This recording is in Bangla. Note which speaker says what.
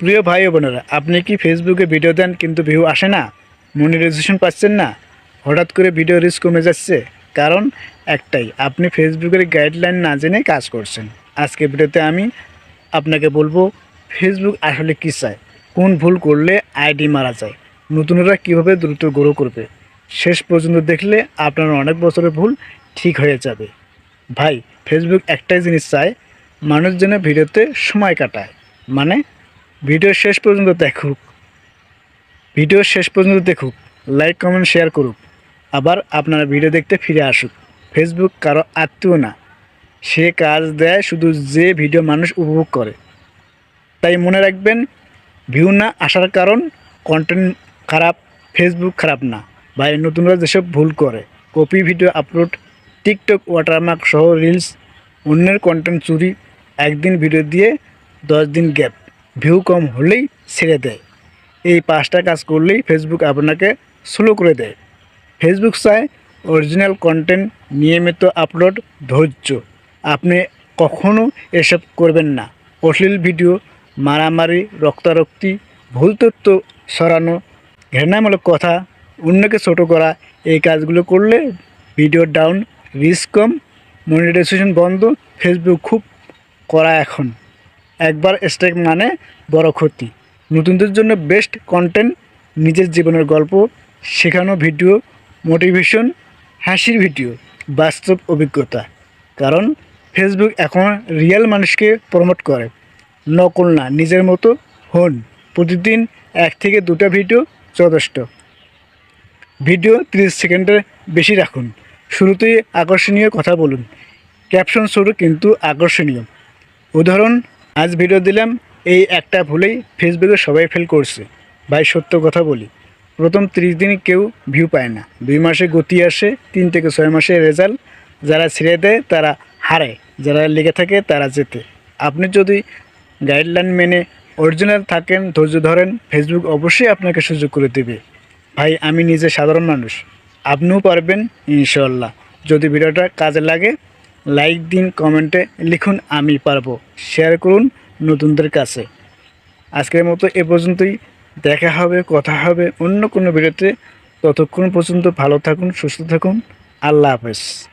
Speaker 1: প্রিয় ভাই ও বোনেরা, আপনি কি ফেসবুকে ভিডিও দেন কিন্তু ভিউ আসে না? মনিটাইজেশন পাচ্ছেন না? হঠাৎ করে ভিডিও রিচ কমে যাচ্ছে। কারণ একটাই, আপনি ফেসবুকের গাইডলাইন না জেনে কাজ করছেন। আজকে ভিডিওতে আমি আপনাকে বলব ফেসবুক আসলে কী চায়? কোন ভুল করলে আইডি মারা যায়? নতুনরা কীভাবে দ্রুত গ্রো করবে? শেষ পর্যন্ত দেখলে আপনার অনেক বছরের ভুল ঠিক হয়ে যাবে। ভাই ফেসবুক একটাই জিনিস চায়, মানুষ যেন ভিডিওতে সময় কাটায়। মানে ভিডিও শেষ পর্যন্ত দেখুক। ভিডিও শেষ পর্যন্ত দেখুক লাইক কমেন্ট শেয়ার করুক। আবার আপনারা ভিডিও দেখতে ফিরে আসুক। ফেসবুক কারও আত্মীয় না। সে কাজ দেয় শুধু যে ভিডিও মানুষ উপভোগ করে। তাই মনে রাখবেন ভিউ না আসার কারণ কন্টেন্ট খারাপ ফেসবুক খারাপ না। ভাই, নতুনরা যেসব ভুল করে copy video upload TikTok watermark সহ রিলস অন্যের কন্টেন্ট চুরি, একদিন ভিডিও দিয়ে দশ দিন গ্যাপ ভিউ কম হলেই ছেড়ে দেয়। এই পাঁচটা কাজ করলেই ফেসবুক আপনাকে স্লো করে দেয়। ফেসবুক চায় অরিজিনাল কন্টেন্ট নিয়মিত আপলোড ধৈর্য। আপনি কখনও এসব করবেন না। অশ্লীল ভিডিও মারামারি, রক্তারক্তি, ভুল তথ্য সরানো ঘৃণামূলক কথা, অন্যকে ছোট করা, এই কাজগুলো করলে ভিডিও ডাউন রিস্ক কম মনিটাইজেশন বন্ধ ফেসবুক খুব করা এখন। একবার স্ট্রাইক মানে বড় ক্ষতি। নতুনদের জন্য বেস্ট কন্টেন্ট নিজের জীবনের গল্প, শেখানো ভিডিও মোটিভেশন হাসির ভিডিও বাস্তব অভিজ্ঞতা। কারণ ফেসবুক এখন রিয়েল মানুষকে প্রমোট করে। নকল না, নিজের মতো হন। প্রতিদিন এক থেকে দুটো ভিডিও যথেষ্ট। ভিডিও তিরিশ সেকেন্ডের বেশি রাখুন। শুরুতেই আকর্ষণীয় কথা বলুন। ক্যাপশন শুরু কিন্তু আকর্ষণীয়। উদাহরণ আজ ভিডিও দিলাম এই একটা ভুলেই ফেসবুকে সবাই ফেল করছে। ভাই, সত্য কথা বলি। প্রথম তিরিশ দিন কেউ ভিউ পায় না। দুই মাসে গতি আসে, তিন থেকে ছয় মাসে রেজাল্ট যারা ছেড়ে দেয়, তারা হারে যারা লেগে থাকে, তারা যেতে আপনি যদি গাইডলাইন মেনে অরিজিনাল থাকেন, ধৈর্য ধরেন ফেসবুক অবশ্যই আপনাকে সুযোগ করে দেবে। ভাই, আমি নিজে সাধারণ মানুষ। আপনিও পারবেন ইনশাল্লাহ যদি ভিডিওটা কাজে লাগে লাইক দিন কমেন্টে লিখুন, আমি পারব। শেয়ার করুন নতুনদের কাছে। আজকের মতো এ পর্যন্তই। দেখা হবে, কথা হবে অন্য কোনো ভিডিওতে। ততক্ষণ পর্যন্ত ভালো থাকুন, সুস্থ থাকুন। আল্লাহ হাফেজ।